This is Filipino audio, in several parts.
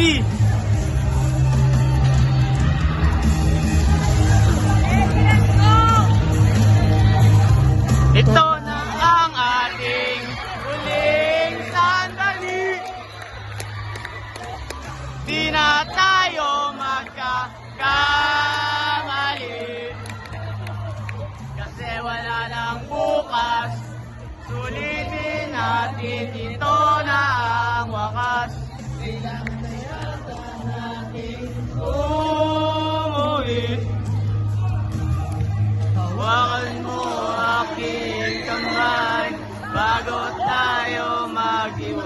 Ready? Ito na ang ating huling sandali. Di na tayo magkakamali. Kasi wala nang bukas. Sulitin natin ito.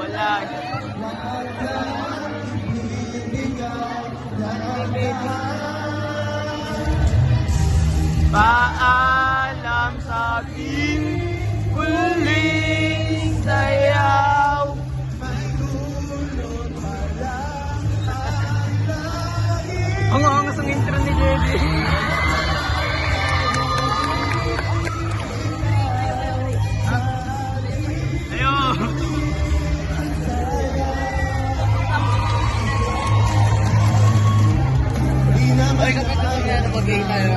Maghiwalay Paalam sa ating huling sayaw Ang angas ang intro ni Jedy. mag-AA tayo.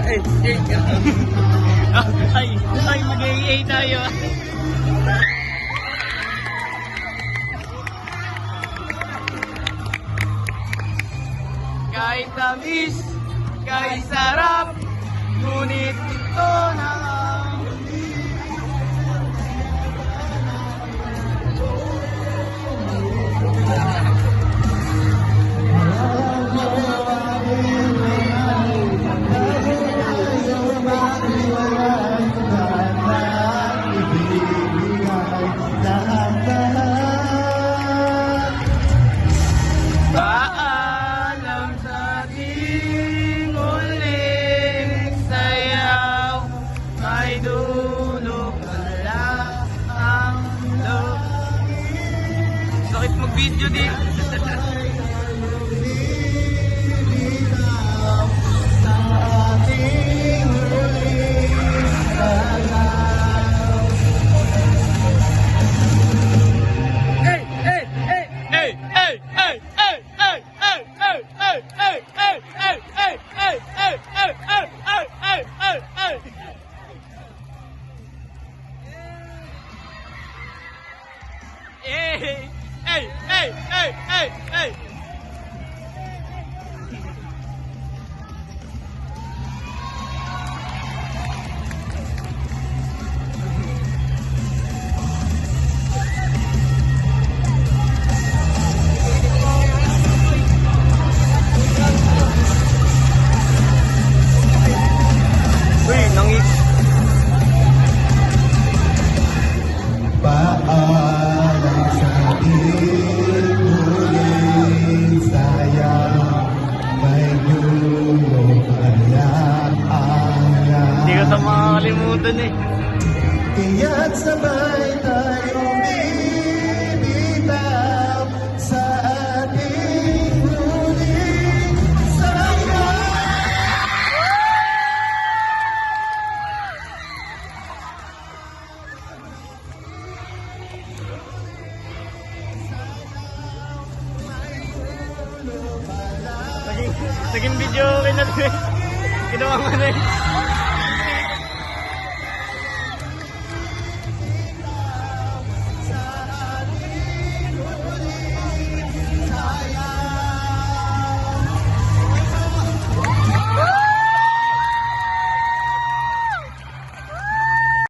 Ay, ay, mag-AA tayo. Kahit tamis, kahit sarap, ngunit kahit mag-video din. Hey! 哎，哎，哎，哎，哎。Makakalimutan eh. Iyan sabay tayong bibitaw sa ating huling sayang Naging, naging video okay na ito eh. Ginawa mo na eh.